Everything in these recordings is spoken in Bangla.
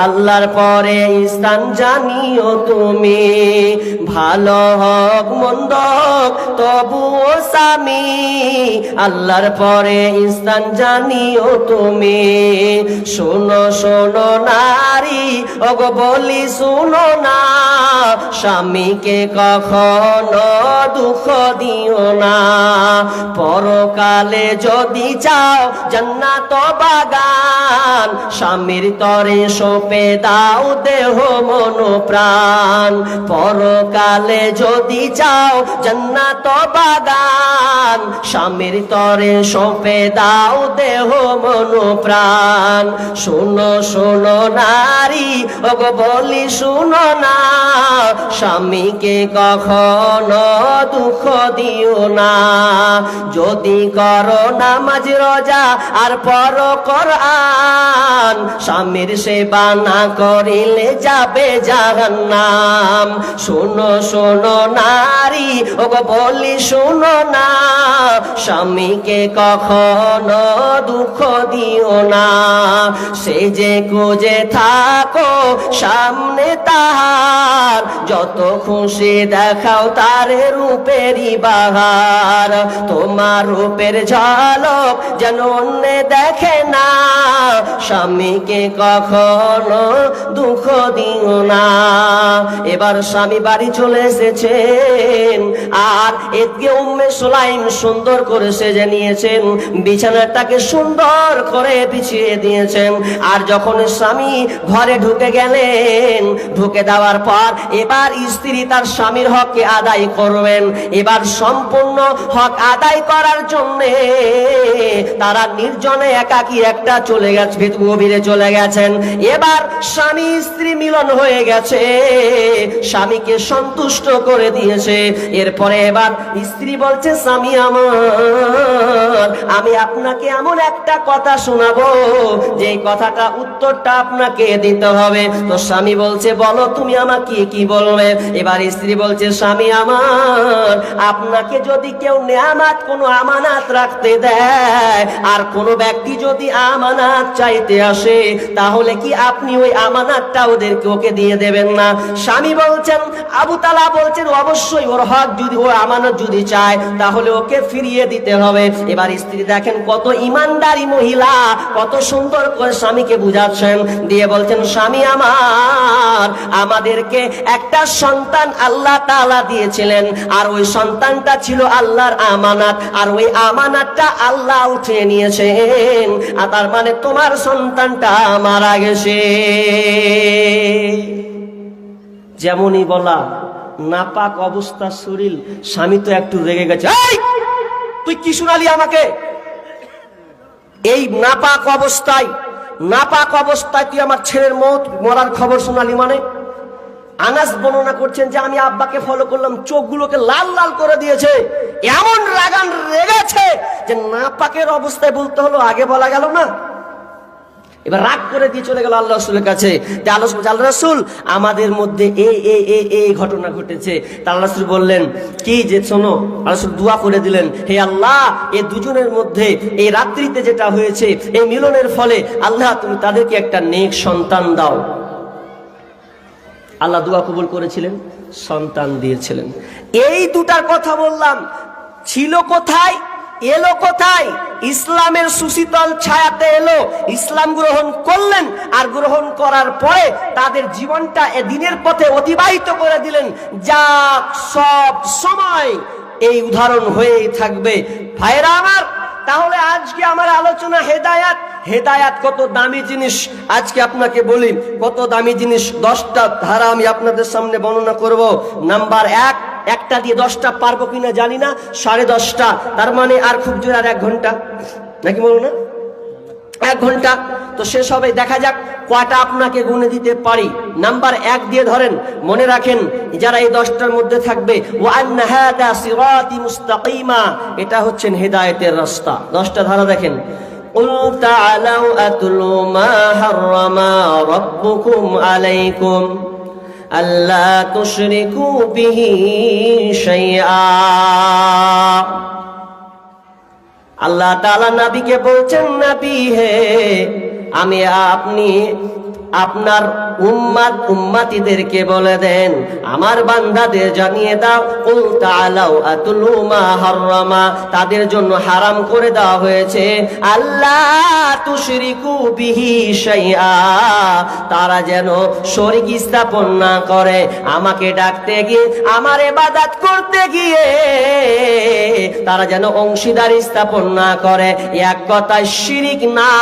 আল্লাহর পরে স্থান জানিও তুমি। ভালো হোক, মন্দ তবুও স্বামী। আল্লাহর পরে স্থান জানিও তুমি। শোনো শোনো নারী, ওগো বলি শোনো না। স্বামীকে কখনো দুঃখ দিও না। পরকালে যদি চাও জান্নাত বাগান, স্বামীর তরে সোপে দাও দেহ মন প্রাণ। পরকালে যদি চাও জান্নাত বাগান, স্বামীর তরে সোপে দাও দেহ মন প্রাণ। শোনো শোনো নারী, ওগো বলি শুনো না, স্বামীকে কখনো দুঃখ দিও না। যদি করো নামাজ, রোজা আর পর কোরআন, স্বামীর সেবা না করিলে যাবে জাহান্নাম। শোনো শোনো নারী, ওগো বলি শোনো না। স্বামীকে কখনো দুঃখ দিও না। সে যে খুঁজে থাকো সামনে তাহার। যত খুশি দেখাও তার রূপেরই বাহার। তোমার রূপের ঝলক যেন অন্য দেখে না। স্বামীকে কখনো দুঃখ দিও না। এবার স্বামী বাড়ি চলে এসেছেন, আর এদিকে উম্মে সোলাইম সুন্দর করে সেজে নিয়েছেন, বিছানাটাকে সুন্দর করে বিছিয়ে দিয়েছেন। আর যখন স্বামী ঘরে ঢুকে গেলেন, ঢুকে দেওয়ার পর এবার স্ত্রী তার স্বামীর হককে আদায় করবেন। এবার সম্পূর্ণ হক আদায় করার জন্য তারা নির্জনে একাকি একটা চলে গেছে গভীরে চলে গেছেন। এবার স্বামী স্ত্রী মিলন হয়ে গেছে। স্বামীকে সন্তুষ্ট করে দিয়েছে। এরপরে এবার স্ত্রী বলছে, স্বামী আমার, আমি আপনাকে এমন একটা কথা শোনাবো যে কথাটা উত্তরটা আপনাকে দিতে হবে। তো স্বামী বলছে, বলো তুমি আমাকে কি বলবে? এবার স্ত্রী বলছে, স্বামী আমার, আপনাকে যদি কেউ নেয়ামাত, কোনো আমানাত রাখতে দেয়, আর কোনো ব্যক্তি যদি আমানাত চাইতে আসে, তাহলে কি আপনি ওই আমানাতটা ওদেরকে ওকে দিয়ে দেবেন না? স্বামী বলছেন, আবু তালা বলছেন, অবশ্যই ওর হক যদি ও আমানত যদি চায়, তাহলে ওকে ফিরিয়ে দিতে হবে। এবার স্ত্রী দেখেন, কত ইমানদারি মহিলা, কত সুন্দর করে স্বামীকে বুঝাচ্ছেন। দিয়ে বলছেন, স্বামী আমার, আমাদেরকে একটা সন্তান আল্লাহ তাআলা দিয়েছিলেন, আর ওই সন্তানটা ছিল আল্লাহর আমানাত, আর ওই আমানাতটা আল্লাহ উঠিয়ে নিয়েছেন। আর তার মানে তোমার সন্তানটা মারা গেছে যেমনই বলা, নাপাক অবস্থা শরীর স্বামী তো একটু রেগে গেছে। তুই কি শোনালি আমাকে? এই নাপাক অবস্থায় নাপাক অবস্থায় তুই আমার ছেলের মত, মরার খবর শোনালি মানে? আনাস বর্ণনা করছেন যে আমি আব্বাকে ফলো করলাম, চোখগুলোকে লাল লাল করে দিয়েছে। এমন রাগান রেগেছে যে নাপাকের অবস্থায় বলতে হলো, আগে বলা গেল না? এবার রাগ করে দিয়ে চলে গেল আল্লাহ রসুলের কাছে। রসুল আমাদের মধ্যে এই এই এই এই ঘটনা ঘটেছে। তা আল্লাহ রসুল বললেন, কি যে শোনো, আল্লাহ রসুল দোয়া করে দিলেন, হে আল্লাহ, এ দুজনের মধ্যে এই রাত্রিতে যেটা হয়েছে, এই মিলনের ফলে আল্লাহ, তুমি তাদেরকে একটা নেক সন্তান দাও। আল্লাহ দোয়া কবুল করেছিলেন, সন্তান দিয়েছিলেন। এই দুটার কথা বললাম, ছিল কোথায়? এলো কোথায়? ইসলামের সুশীতল ছায়াতে এলো। ইসলাম গ্রহণ করলেন আর গ্রহণ করার পরে তাদের জীবনটা এ দিনের পথে অতিবাহিত করে দিলেন। যা সব সময় এই উদাহরণ হয়েই থাকবে। ভাইরা আমার, তাহলে আজকে আমার আলোচনা হেদায়াত। হেদায়াত কত দামি জিনিস, আজকে আপনাকে বলি, কত দামি জিনিস, দশটা ধারা আমি আপনাদের সামনে বর্ণনা করব। নাম্বার এক একটা দিয়ে দশটা পারবো কিনা জানি না সাড়ে দশটা তার মানে আর খুব জোর আর এক ঘন্টা নাকি বলুন না এক ঘন্টা তো শেষ হবে দেখা যাক কয়টা আপনাকে গুনে দিতে পারি নাম্বার এক দিয়ে ধরেন মনে রাখেন যারা এই দশটার মধ্যে থাকবে ও আন্না হাদা সিরাতি মুস্তাকিমা এটা হচ্ছেন হেদায়েতের রাস্তা দশটা ধারা দেখেন قل تعالوا أتلوا ما حرم ربكم عليكم আল্লাহ তুশরিকু বিহি শাইআ। আল্লাহ তালা নাবিকে বলছেন নাবি হে আমি আপনি আপনার উম্মাত উম্মাতিদেরকে বলে দেন, আমার বান্দাদের জানিয়ে দাও, কুল তাআলাউ আতুলু মা হাররামা। তাদের জন্য হারাম করে দেওয়া হয়েছে। আল্লাহ তুশরিকু বিহি শাইআ। তারা যেন শরীক স্থাপন না করে, আমাকে ডাকতে গিয়ে, আমার ইবাদত করতে গিয়ে তারা যেন অংশীদার স্থাপন না করে, এক কথায় শিরিক না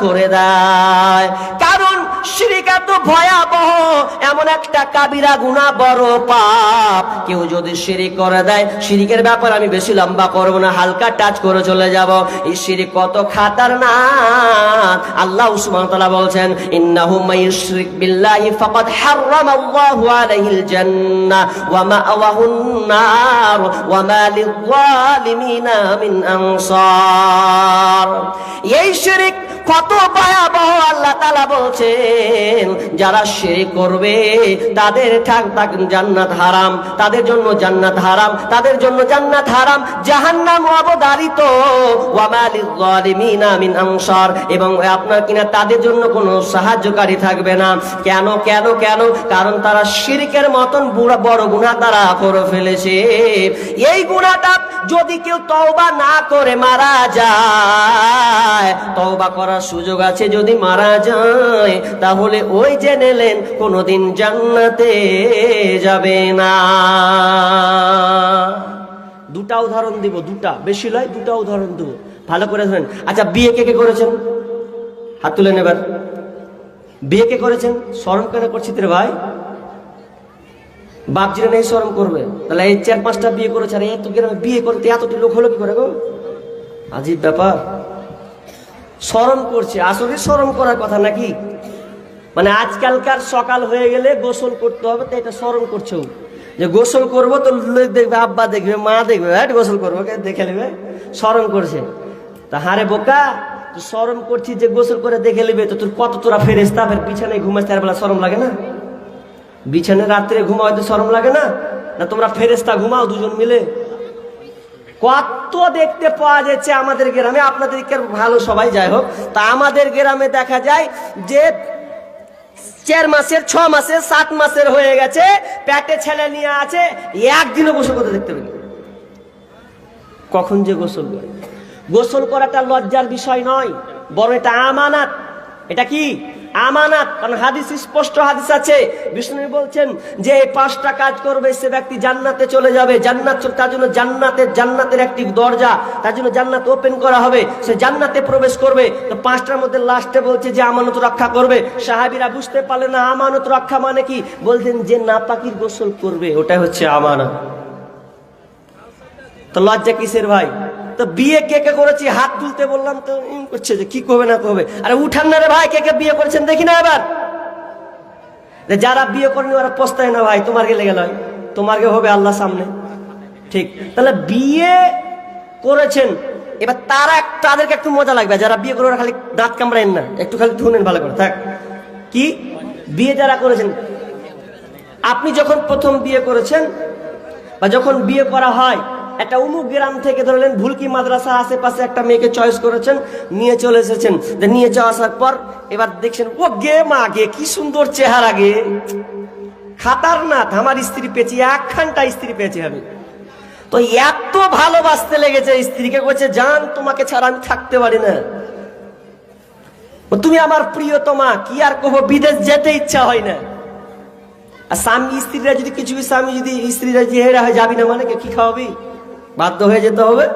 করে দেয়। কারণ শিরিক এত ভয়াবহ, এমন একটা কাবিরা গুণা বড় পাপ। কেউ যদি শিরিক করে দেয়, শিরিকের ব্যাপার আমি বেশি লম্বা করব না, হালকা টাচ করে চলে যাব। এই শিরিক কত খাতার না আল্লাহ উসমান তালা বলছেন, ইন্নাহু মাইয়ুশরিক বিল্লাহি ফাকাদ হাররামাল্লাহু আলাইহিল জান্নাহ ওয়া মাআওয়াহুন নার ওয়া মা লিয-যালিমিনা মিন আনসার। এই শিরিক কত ভয়াবহ আল্লাহ তালা বলছেন, যারা শিরিক করবে, তাদের ঠাক তাক জান্নাত হারাম, তাদের জন্য জান্নাত হারাম, তাদের জন্য জান্নাত হারাম, জাহান্নাম ওয়ামালিল মিন এবং আপনার কিনা তাদের জন্য কোনো সাহায্যকারী থাকবে না। কেন কেন কেন? কারণ তারা শিরকের মতন বুড়া, বড় গুনাহ তারা করে ফেলেছে। এই গুনাহটা যদি কেউ তওবা না করে মারা যায়, তওবা করার সুযোগ আছে যদি মারা যায়, তাহলে ওই যে নেলেন কোনোদিন জান্নাতে যাবে না। দুটা উদাহরণ দিব, দুটা। বেশি লয় দুটা উদাহরণ দেব। ভালো করে ধরেন আচ্ছা বিয়ে কে কে করেছেন? হাত তুলেন এবার বিয়ে কে করেছেন? শরম কেন করছিস রে ভাই? বাপ জিরা নেই স্মরণ করবে। তাহলে এই চার পাঁচটা বিয়ে করেছে, আর এত গ্রামে বিয়ে করতে এতটি লোক হলো কি করে গো? আজীব ব্যাপার। শরম করছে। আসলে শরম করার কথা নাকি? মানে আজকালকার সকাল হয়ে গেলে গোসল করতে হবে, তো এটা শরম করছে। যে গোসল করব তো দেখবে, আব্বা দেখবে, মা দেখবে হ্যাঁ গোসল করব দেখে নেবে? শরম করছে। তা হারে বোকা তুই শরম করছিস যে গোসল করে দেখে নেবে, তো তোর কত তোরা ফেরেস্তা ফের বিছানায় ঘুমাস তার বেলা শরম লাগে না? বিছানে রাত্রে ঘুমাও তো শরম লাগে না? না তোমরা ফেরেস্তা ঘুমাও দুজন মিলে? কত দেখতে পাওয়া যাচ্ছে আমাদের গ্রামে? আপনাদেরকে ভালো সবাই? যাই হোক, তা আমাদের গ্রামে দেখা যায় যে চার মাসের, ছ মাসের, সাত মাসের হয়ে গেছে প্যাটে ছেলে নিয়ে আছে, একদিনও গোসল করতে দেখতে পেলি কখন যে গোসল গোসল করাটা লজ্জার বিষয় নয়, বরং এটা আমানাত। এটা কি? আমানাত, কারণ হাদিস, স্পষ্ট হাদিস আছে। বিষ্ণু বলছেন যে পাঁচটা কাজ করবে, সে ব্যক্তি জান্নাতে চলে যাবে। জান্নাত তার জন্য জান্নাতের জান্নাতের একটি দরজা, তার জন্য জান্নাত ওপেন করা হবে। সে জান্নাতে প্রবেশ করবে। তো পাঁচটার মধ্যে লাস্টে বলছে যে আমানত রক্ষা করবে। সাহাবিরা বুঝতে পারলে না, আমানত রক্ষা মানে কি? বলছেন যে নাপাকির গোসল করবে ওটা হচ্ছে আমানত। তো লজ্জা কিসের ভাই? তো বিয়ে কে কে করেছি? হাত তুলতে বললাম তো করছে যে কি করবে না করবে। আরে উঠান না রে ভাই, কে কে বিয়ে করেছেন দেখি না এবার। যারা বিয়ে করেনি ওরা পস্তায় না ভাই, তোমার গেলে গেল তোমার গে হবে আল্লাহ সামনে। ঠিক, তাহলে বিয়ে করেছেন, এবার তারা তাদেরকে একটু মজা লাগবে। যারা বিয়ে করে ওরা খালি দাঁত কামড়াইন না, একটু খালি ধুনেন ভালো করে, থাক। কি? বিয়ে যারা করেছেন, আপনি যখন প্রথম বিয়ে করেছেন বা যখন বিয়ে করা হয় একটা উমুক গ্রাম থেকে ধরলেন ভুলকি মাদ্রাসা আশেপাশে একটা মেয়েকে চয়েস করেছেন, নিয়ে চলে এসেছেন। নিয়ে যাওয়া আসার পর এবার দেখছেন, ও গে মা গে, কি সুন্দর চেহারা গে। খাতার না আমার স্ত্রী পেয়েছি একখানটা স্ত্রী পেয়েছি আমি। তো এত ভালোবাসতে লেগেছে স্ত্রীকে, বলছে, জান, তোমাকে ছাড়া আমি থাকতে পারি না। তুমি আমার প্রিয়তমা, কি আর কহবো বিদেশ যেতে ইচ্ছা হয় না। আর স্বামী স্ত্রীরা যদি কিছু, স্বামী যদি স্ত্রীরা যে হেরা হয়, যাবি না মানে কি খাওয়াবি? বাধ্য হয়ে যেতে হবে।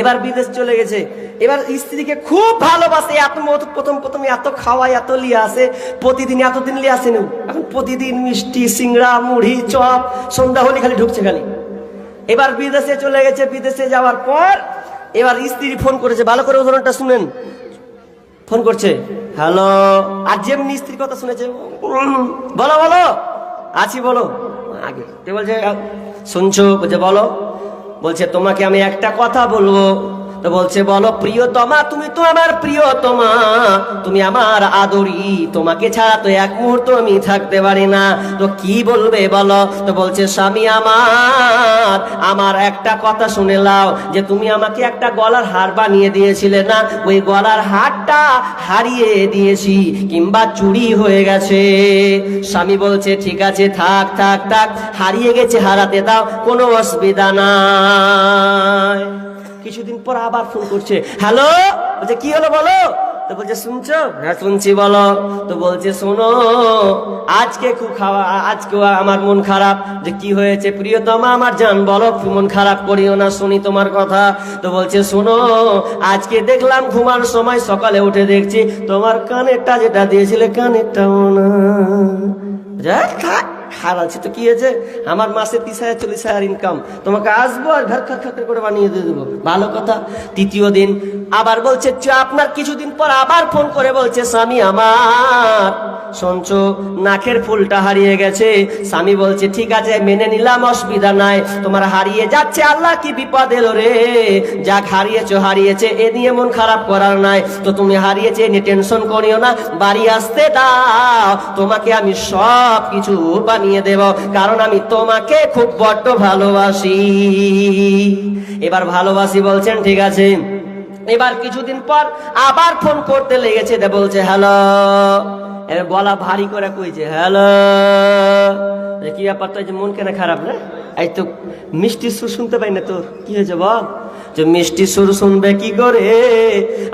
এবার বিদেশ চলে গেছে। এবার স্ত্রীকে খুব ভালোবাসে, এত প্রথম প্রথম এত খাওয়ায়, এত লিয়ে আসে। প্রতিদিন, এতদিন লিয়ে আসেন এখন প্রতিদিন মিষ্টি, সিংড়া, মুড়ি, চপ, সন্ধ্যা, হলে খালি ঢুকছে খালি। এবার বিদেশে চলে গেছে। বিদেশে যাওয়ার পর এবার স্ত্রী ফোন করেছে। ভালো করে উদাহরণটা শুনেন। ফোন করছে, হ্যালো। আর যেমনি স্ত্রীর কথা শুনেছে, বলো বলো। আছি, বলো। আগে। তো বলছে, শুনছো? বলছে, বলো। বলছে তোমাকে আমি একটা কথা বলব। তো বলছে, বলো প্রিয়তমা, তুমি তো আমার প্রিয়তমা। তুমি আমার আদরি। তোমাকে ছাড়া তো এক মুহূর্ত আমি থাকতে পারি না। তো কি বলবে বলো? তো বলছে, স্বামী আমার আমার একটা কথা শুনে লাও, যে তুমি আমাকে একটা গলার হার বানিয়ে দিয়েছিলে না? ওই গলার হারটা হারিয়ে দিয়েছি, কিংবা চুরি হয়ে গেছে। স্বামী বলছে, ঠিক আছে, থাক থাক থাক, হারিয়ে গেছে হারাতে দাও, কোনো অসুবিধা নাই। কিছুদিন পর আবার ফোন করছে। হ্যালো বলছে, কি হলো বলো? তো বলছে, শুনছো? হ্যাঁ শুনছি, বলো। তো বলছে, শোনো, আজকে খুব খাওয়া, আজকে আমার মন খারাপ। যে কি হয়েছে? প্রিয়তমা আমার জান, বলো, মন খারাপ করিও না, শুনি তোমার কথা। তো বলছে, শোনো, আজকে দেখলাম ঘুমার সময় সকালে উঠে দেখছি, তোমার কানেরটা যেটা দিয়েছিলে, কানেরটাও না। যা থাক। হারাচ্ছি তো কি হয়েছে? আমার মাসে তিরিশ হাজার, চল্লিশ হাজার ইনকাম তোমাকে আসব আর ঘর খর করে বানিয়ে দিয়ে দেবো। ভালো কথা। তৃতীয় দিন আবার বলছে আপনার কিছুদিন পর আবার ফোন করে বলছে, স্বামী আমার। শুনছো? নাকের ফুলটা হারিয়ে গেছে। স্বামী বলছে, ঠিক আছে, মেনে নিলাম, অসুবিধা নাই। তোমার হারিয়ে যাচ্ছে, আল্লাহ কি বিপদ এলো রে? যাক, হারিয়েছো, হারিয়েছে, এ নিয়ে মন খারাপ করার নাই। তো তুমি হারিয়েছে নিয়ে টেনশন করিও না। বাড়ি আসতে দাও, তোমাকে আমি সব কিছু বানিয়ে দেব, কারণ আমি তোমাকে খুব বড্ড ভালোবাসি। এবার ভালোবাসি বলছেন, ঠিক আছে। এবার কিছুদিন পর আবার ফোন করতে লেগেছে বলছে, হ্যালো এর গলা ভারী করে কইছে, হ্যালো? কি ব্যাপার তো মন কেন খারাপ রে এই তো মিষ্টি সুর শুনতে পাই না তোর, কি হয়েছে বল? যে মিষ্টি সুর শুনবে কি করে?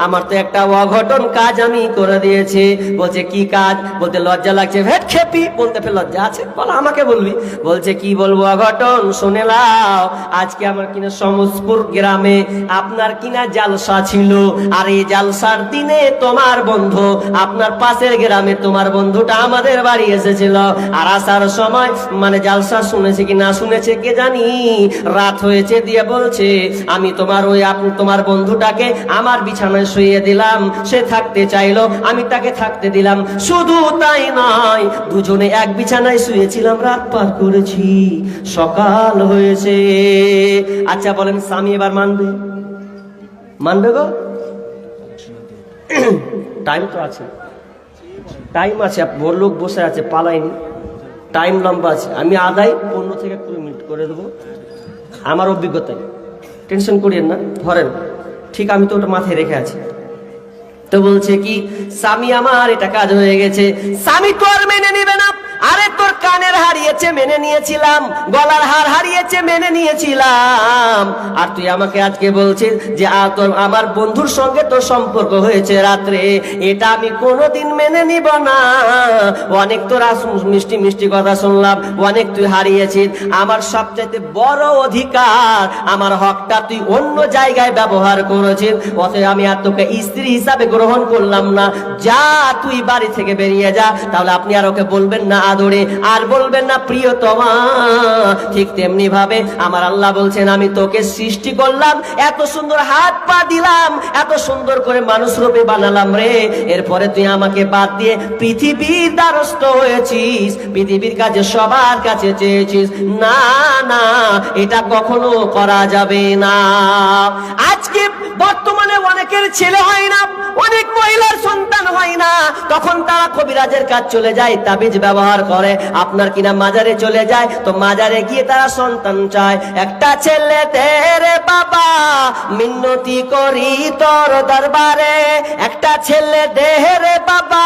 আমার তো একটা অঘটন কাজ আমি করে দিয়েছি। বলছে, কি কাজ? বলতে, লজ্জা লাগছে। ভেট খেপি। বলতে, ফের লজ্জা আছে? বল, আমাকে বলবি। বলছে, কি বলব অঘটন শুনে লাও আজকে আমার কিনা সমসপুর গ্রামে আপনার কিনা জালসা ছিল। আর এই জালসার দিনে তোমার বন্ধু আপনার পাশের গ্রামে তোমার বন্ধুটা আমাদের বাড়ি এসেছিল। আর আসার সময় মানে জালসা শুনেছে কি না শুনেছে কে জানি। রাত হয়েছে দিয়ে বলছে, আমি তোমার ওই তোমার বন্ধুটাকে আমার বিছানায় শুয়ে দিলাম। সে থাকতে চাইলো, আমি তাকে থাকতে দিলাম। শুধু তাই নয়, দুজনে এক বিছানায় শুয়েছিলাম, রাত পার করেছি। সকাল হয়েছে। আচ্ছা বলেন, স্বামী এবার মানবে? মানবে গো? টাইম তো আছে। টাইম আছে লোক বসে আছে পালাইনি টাইম লম্বা আছে। আমি আদায় পনেরো থেকে কুড়ি মিনিট করে দেবো। আমার অভিজ্ঞতায়। টেনশন করিয়েন না, ধরেন। ঠিক আমি তো ওটা মাথায় রেখে আছি। তো বলছে কি, স্বামী আমার, এটা কাজ হয়ে গেছে। স্বামী তো আর মেনে নিবে না। হারিয়েছে, মেনে নিয়েছিলাম। গলার হার হারিয়েছে, মেনে নিয়েছিলাম। আর তুই আমাকে আজকে বলছিস যে তোর আমার বন্ধুর সঙ্গে তোর সম্পর্ক হয়েছে রাত্রে। এটা আমি কোনোদিন মেনে নিব না। অনেক তোর মিষ্টি মিষ্টি কথা শুনলাম, অনেক তুই হারিয়েছিস। আমার সবচাইতে বড় অধিকার, আমার হকটা তুই অন্য জায়গায় ব্যবহার করেছিস। অতএব আমি আর তোকে স্ত্রী হিসাবে গ্রহণ করলাম না। যা তুই বাড়ি থেকে বেরিয়ে যা, তাহলে আপনি আর ওকে বলবেন না আদরে। আর বলবেন না প্রিয়তমা? ঠিক তেমনি ভাবে আমার আল্লাহ বলছেন, আমি তোকে সৃষ্টি করলাম, এত সুন্দর হাত পা দিলাম, এত সুন্দর করে মানুষ রূপে বানালাম রে। এরপরে তুই আমাকে বাদ দিয়ে পৃথিবীর দ্বারস্থ হয়েছিস, পৃথিবীর কাছে সবার কাছে চেয়েছিস। না না, এটা কখনো করা যাবে না। আজকে বর্তমানে অনেকের ছেলে হয় না, অনেক মহিলার সন্তান হয় না। তখন তারা কবিরাজের কাজ চলে যায়, তাবিজ ব্যবহার করে। আপনার কিনা মাজারে চলে যায়। তো মাজারে গিয়ে তারা সন্তান চায়। একটা ছেলে তেরে বাবা, মিন্নতি করি তোর দরবারে। একটা ছেলে দেহরে বাবা,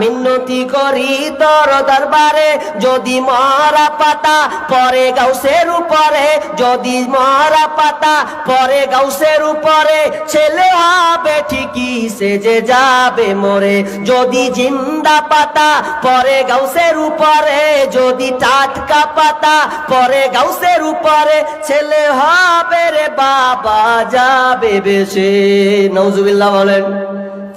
মিন্নতি করি তোর দরবারে। যদি মরা পাতা পরে গাউসের উপরে, যদি মরা পাতা পরে গাউসের উপরে, ছেলে হবে ঠিকই, সে যে যাবে মরে। যদি জিন্দা পাতা পরে গাউসের উপরে, যদি টাটকা পাতা পরে গাউসের উপরে ছেলে হবে রে বাবা যাবে বেশে। নজুবিল্লাহ বলেন।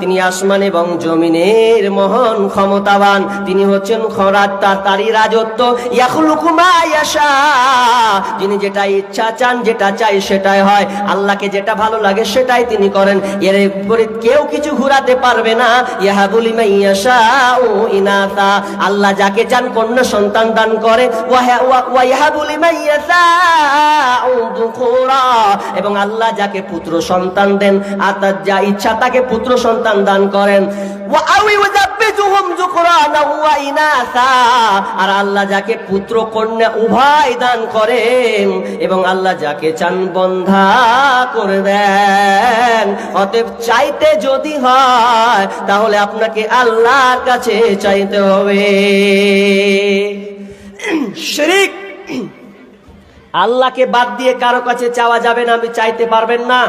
তিনি আসমান এবং জমিনের মহান ক্ষমতাবান। তিনি হচ্ছেন খরাত, তার তারই রাজত্ব। মা যেটা ইচ্ছা চান, যেটা চাই সেটাই হয়। আল্লাহকে যেটা ভালো লাগে সেটাই তিনি করেন। এর উপরে কেউ কিছু ঘুরাতে পারবে না। ইয়াহাবুলি মাইয়াশা ও ইনাসা। আল্লাহ যাকে চান কন্যা সন্তান দান করে। ওয়া- ওয়া- ওয়া ইয়াহাবুলি মাইয়াশা ও যুকুরা। এবং আল্লাহ যাকে পুত্র সন্তান দেন, আর তার যা ইচ্ছা তাকে পুত্র সন্তান দান করেন। আর আল্লাহ যাকে পুত্র কন্যা উভয় দান করেন এবং আল্লাহ যাকে চান বন্ধা করে দেন অতএব চাইতে যদি হয়, তাহলে আপনাকে আল্লাহর কাছে চাইতে হবে। শিরিক। আল্লাহকে বাদ দিয়ে কারও কাছে চাওয়া যাবে না, আমি চাইতে পারবেন না।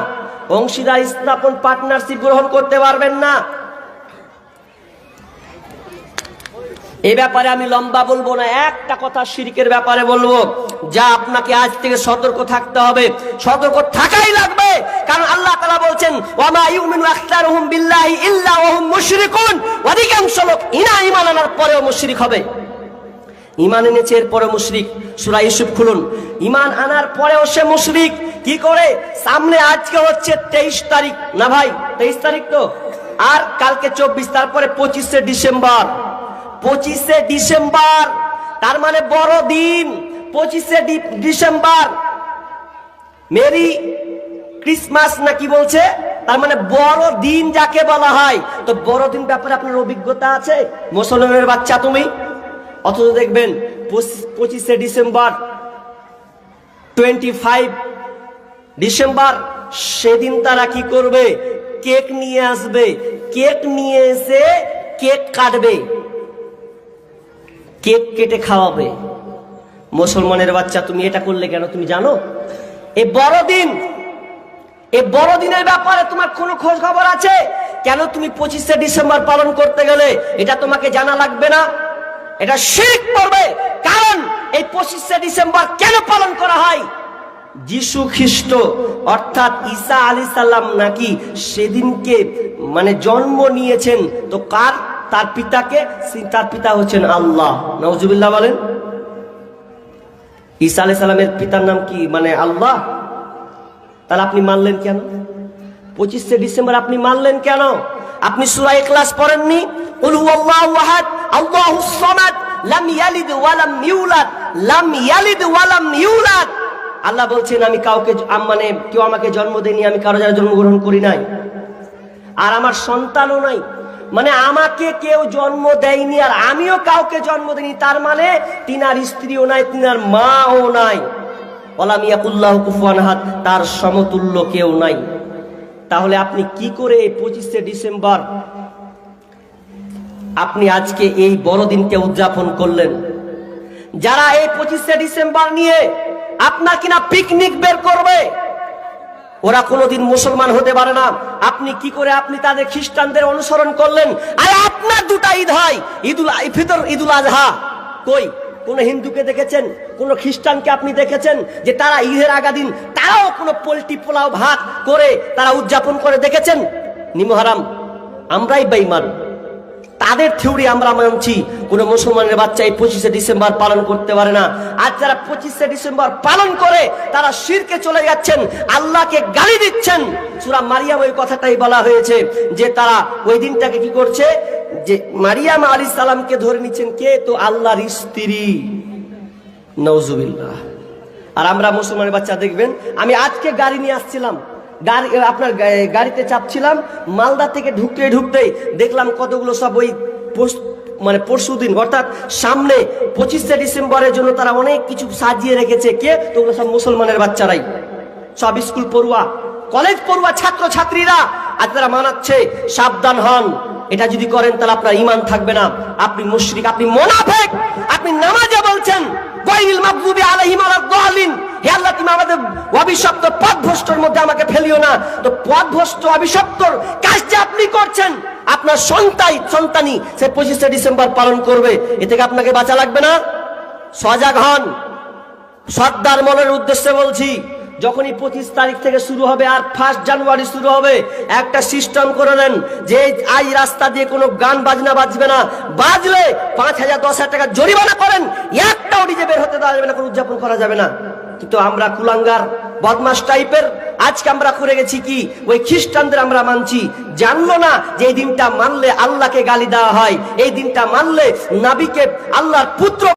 অংশীদার স্থাপন পার্টনারশিপ গ্রহণ করতে পারবেন না। এ ব্যাপারে আমি লম্বা বলব না, একটা কথা শিরিকের ব্যাপারে বলব, যা আপনাকে আজ থেকে সতর্ক থাকতে হবে। সতর্ক থাকাই লাগবে, কারণ আল্লাহ তালা বলছেন অধিকাংশ লোক ইনা ঈমান আনার পরেও মুশরিক হবে। ইমান এনেছে এরপরে মুশরিক। সুরা ইউসুফ খুলুন। ইমান আনার পরেও সে মুশরিক। কি করে? সামনে আজকে হচ্ছে তেইশ তারিখ। না ভাই, তেইশ তারিখ তো? আর কালকে চব্বিশ, তারপরে পঁচিশে ডিসেম্বর। পঁচিশে ডিসেম্বর, তার মানে বড় দিন। পঁচিশে ডিসেম্বর। মেরি ক্রিসমাস না কি বলছে? তার মানে বড় দিন যাকে বলা হয়। তো বড়দিন ব্যাপারে আপনার অভিজ্ঞতা আছে? মুসলমানের বাচ্চা তুমি? অথচ দেখবেন পঁচিশে ডিসেম্বর টোয়েন্টি ফাইভ ডিসেম্বর, সেদিন তারা কি করবে? কেক নিয়ে আসবে। কেক নিয়ে এসে কেক কাটবে। কেক কেটে খাওয়াবে। মুসলমানের বাচ্চা, তুমি এটা করলে কেন তুমি জানো? এ বড়দিন! এ বড়দিনের ব্যাপারে তোমার কোনো খোঁজ খবর আছে? কেন তুমি পঁচিশে ডিসেম্বর পালন করতে গেলে? এটা তোমাকে জানা লাগবে না? এটা শিখ পড়বে কারণ এই পঁচিশে ডিসেম্বর কেন পালন করা হয়? যিশু খ্রিস্ট, অর্থাৎ ঈসা আলী সাল্লাম নাকি সেদিনকে মানে জন্ম নিয়েছেন, তো কার? তার পিতাকে। তার পিতা হচ্ছেন আল্লাহ। নজুবিল্লাহ বলেন। ঈসা আলি সাল্লামের পিতার নাম কি? মানে আল্লাহ? তাহলে আপনি মানলেন কেন? পঁচিশে ডিসেম্বর আপনি মানলেন কেন? আপনি সুরা ক্লাস পড়েননি? কুল হুয়াল্লাহু আহাদ আল্লাহুস সামাদ, লাম ইয়ালিদ ওয়া লাম লাম ইয়ালিদ ওয়া লাম আল্লাহ বলছেন, আমি কাউকে মানে কেউ আমাকে জন্ম দেয়নি, আমি কারও যারা জন্মগ্রহণ করি নাই। আর আমার সন্তানও নাই। মানে আমাকে কেউ জন্ম দেয়নি আর আমিও কাউকে জন্ম দিইনি তার মানে তিনার স্ত্রীও নাই, তিনার মাও নাই। ওলামিয়াকুল্লাহ কুফুয়ান হাত তার সমতুল্য কেউ নাই। তাহলে আপনি কি করে এই পঁচিশে ডিসেম্বর আপনি আজকে এই বড়দিনকে উদযাপন করলেন? যারা এই পঁচিশে ডিসেম্বর নিয়ে আপনার কিনা পিকনিক বের করবে, ওরা কোনোদিন মুসলমান হতে পারে না। আপনি কি করে আপনি তাদের খ্রিস্টানদের অনুসরণ করলেন? আর আপনার দুটা ঈদ হয়, ঈদুল ফিতর, ঈদুল আজহা। কই? কোন হিন্দুকে দেখেছেন? কোন খ্রিস্টানকে আপনি দেখেছেন? যে তারা ঈদের আগা দিন তারাও কোনো পোলট্রি পোলাও ভাত করে তারা উদযাপন করে দেখেছেন? নিমহারাম, আমরাই বেইমান তাদের থিওরি আমরা মানছি, কোন মুসলমানের বাচ্চা এই পঁচিশে ডিসেম্বর পালন করতে পারে না। আর যারা পঁচিশে ডিসেম্বর পালন করে, তারা শিরকে চলে যাচ্ছেন, আল্লাহকে গালি দিচ্ছেন। সুরা মারিয়াম ওই কথাটাই বলা হয়েছে যে তারা ওই দিনটাকে কি করছে? যে মারিয়াম আলী সালামকে ধরে নিচ্ছেন কে? তো আল্লাহর স্ত্রী। নওজুবিল্লাহ আর আমরা মুসলমানের বাচ্চা দেখবেন, আমি আজকে গাড়ি নিয়ে আসছিলাম। গাড়ি আপনার গাড়িতে চাপছিলাম, মালদা থেকে ঢুকতে ঢুকতেই দেখলাম কতগুলো সব ওই মানে পরশু দিন, অর্থাৎ সামনে পঁচিশে ডিসেম্বরের জন্য তারা অনেক কিছু সাজিয়ে রেখেছে। কে? তো সব মুসলমানের বাচ্চারাই। সব স্কুল পড়ুয়া, কলেজ পড়ুয়া ছাত্র ছাত্রীরা আজ তারা মানাচ্ছে, সাবধান হন। এটা যদি করেন তাহলে আপনার ইমান থাকবে না। আপনি মুশরিক, আপনি মোনাফেক, আপনি নামাজে বলছেন হে আল্লাহ, তুমি আমাদের অভিশপ্ত পথভ্রষ্টর মধ্যে আমাকে ফেলিও না। তো পথভ্রষ্ট অভিশপ্তর কাজ যে আপনি করছেন, আপনার সন্তানি সে পঁচিশে ডিসেম্বর পালন করবে। এ থেকে আপনাকে বাঁচা লাগবে না? সজাগ হন। সর্দার মনের উদ্দেশ্যে বলছি, যখনই পঁচিশ তারিখ থেকে শুরু হবে আর ফার্স্ট জানুয়ারি শুরু হবে, একটা সিস্টেম করে নেন যে আজ রাস্তা দিয়ে কোনো গান বাজনা বাজবে না। বাজলে পাঁচ হাজার, দশ হাজার টাকা জরিমানা করেন একটাও ডিজে বের হতে দেওয়া যাবে না, কোনো উদযাপন করা যাবে না। কিন্তু আমরা কুলাঙ্গার, বদমাস টাইপের। আজকে আমরা করে গেছি কি? ওই খ্রিস্টানদের আমরা মানছি। জানলো না যে এই দিনটা মানলে আল্লাহকে গালি দেওয়া হয়। এই দিনটা মানলে নাবিকে আল্লাহর পুত্র